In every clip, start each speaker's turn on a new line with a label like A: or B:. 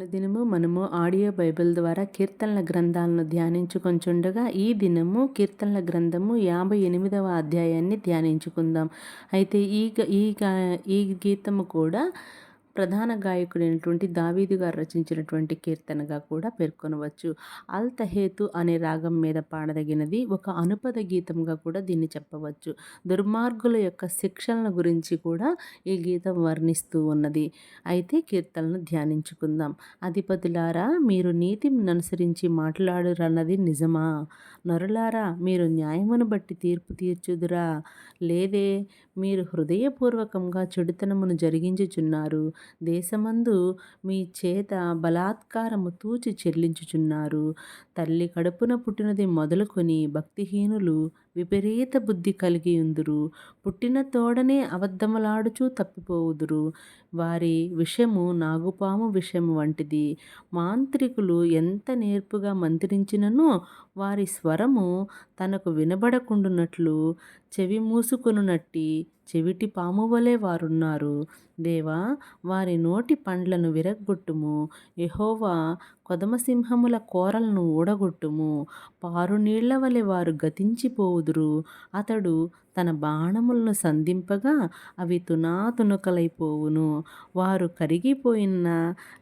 A: అనుదినము మనము audio Bible ద్వారా కీర్తనల గ్రంథాలను ధ్యానించుకొంచుండగా ఈ దినము కీర్తనల గ్రంథము యాభై ఎనిమిదవ అధ్యాయాన్ని ధ్యానించుకుందాం. అయితే ఈ ఈ ఈ గీతము కూడా ప్రధాన గాయకుడైనటువంటి దావీదు గారు రచించినటువంటి కీర్తనగా కూడా పేర్కొనవచ్చు. అల్తహేతు అనే రాగం మీద పాడదగినది ఒక అనుపద గీతంగా కూడా దీన్ని చెప్పవచ్చు. దుర్మార్గుల యొక్క శిక్షణల గురించి కూడా ఈ గీతం వర్ణిస్తూ ఉన్నది. అయితే కీర్తనను ధ్యానించుకుందాం. అధిపతులారా మీరు నీతిని అనుసరించి మాట్లాడురన్నది నిజమా? నరులారా మీరు న్యాయమును బట్టి తీర్పు తీర్చుదురా? లేదే మీరు హృదయపూర్వకంగా చెడుతనమును జరిగించుచున్నారు. దేశమందు మీ చేత బలాత్కారము తూచి చెల్లించుచున్నారు. తల్లి కడుపున పుట్టినది మొదలుకొని భక్తిహీనులు విపరీత బుద్ధి కలిగి ఉందురు. పుట్టిన తోడనే అబద్ధములాడుచూ తప్పిపోవుదురు. వారి విషము నాగుపాము విషము వంటిది. మాంత్రికులు ఎంత నేర్పుగా మంత్రించినను వారి స్వరము తనకు వినబడకుండునట్లు చెవి మూసుకొనునట్టి చెవిటి పాము వలె వారున్నారు. దేవా వారి నోటి పండ్లను విరగ్గొట్టుము. ఎహోవా కొదమసింహముల కోరలను ఊడగొట్టుము. పారు నీళ్ళ వలె వారు గతించిపోవుదురు. అతడు తన బాణములను సంధింపగా అవి తునాతునుకలైపోవును. వారు కరిగిపోయిన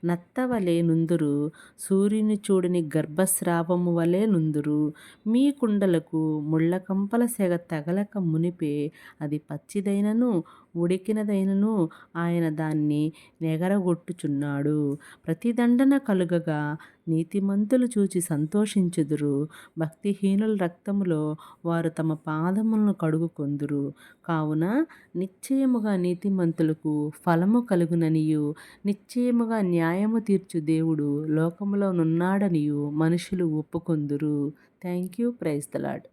A: నత్తవలే నుందురు. సూర్యుని చూడని గర్భస్రావము వలె నుందురు. మీ కుండలకు ముళ్ళకంపల సెగ తగలక మునిపే అది పచ్చిదైనను ఉడికినదైనను ఆయన దాన్ని నెగరగొట్టుచున్నాడు. ప్రతిదండన కలుగగా నీతిమంతులు చూచి సంతోషించుదురు. భక్తిహీనుల రక్తములో వారు తమ పాదములను కడుగుకొందురు. కావున నిశ్చయముగా నీతిమంతులకు ఫలము కలుగుననియు. నిశ్చయముగా న్యాయము తీర్చు దేవుడు లోకములో నున్నాడనియు మనుషులు ఒప్పుకొందురు. Thank you praise the Lord